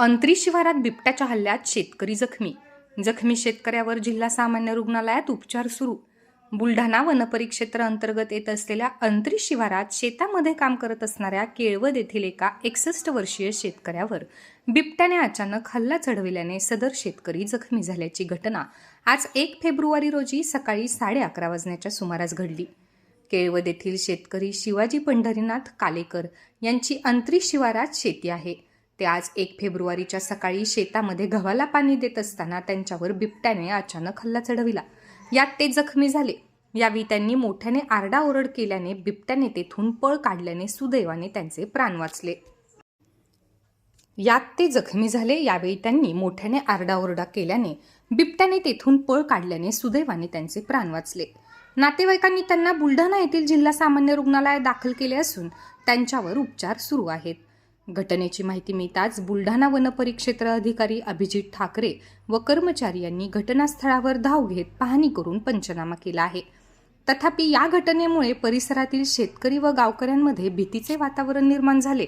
अंतरी शिवारात बिबट्याच्या हल्ल्यात शेतकरी जखमी. जखमी शेतकऱ्यावर जिल्हा सामान्य रुग्णालयात उपचार सुरू. बुलढाणा वनपरिक्षेत्र अंतर्गत येत असलेल्या अंतरी शिवारात शेतामध्ये काम करत असणाऱ्या केळवद येथील एका एकसष्ट वर्षीय शेतकऱ्यावर बिबट्याने अचानक हल्ला चढविल्याने सदर शेतकरी जखमी झाल्याची घटना आज एक फेब्रुवारी रोजी सकाळी साडे अकरा वाजण्याच्या सुमारास घडली. केळवद येथील शेतकरी शिवाजी पंढरीनाथ कालेकर यांची अंतरी शिवारात शेती आहे. ते आज एक फेब्रुवारीच्या सकाळी शेतामध्ये गव्हाला पाणी देत असताना त्यांच्यावर बिबट्याने अचानक हल्ला चढविला. यात ते जखमी झाले. यावेळी त्यांनी मोठ्याने आरडाओरड केल्याने बिबट्याने तेथून पळ काढल्याने सुदैवाने त्यांचे प्राण वाचले. यात ते जखमी झाले. यावेळी त्यांनी मोठ्याने आरडाओरडा केल्याने बिबट्याने तेथून पळ काढल्याने सुदैवाने त्यांचे प्राण वाचले. नातेवाईकांनी त्यांना बुलढाणा येथील जिल्हा सामान्य रुग्णालयात दाखल केले असून त्यांच्यावर उपचार सुरू आहेत. घटनेची माहिती मिळताच बुलढाणा वनपरिक्षेत्र अधिकारी अभिजित ठाकरे व कर्मचारी यांनी घटनास्थळावर धाव घेत पाहणी करून पंचनामा केला आहे. तथापि या घटनेमुळे परिसरातील शेतकरी व गावकऱ्यांमध्ये भीतीचे वातावरण निर्माण झाले.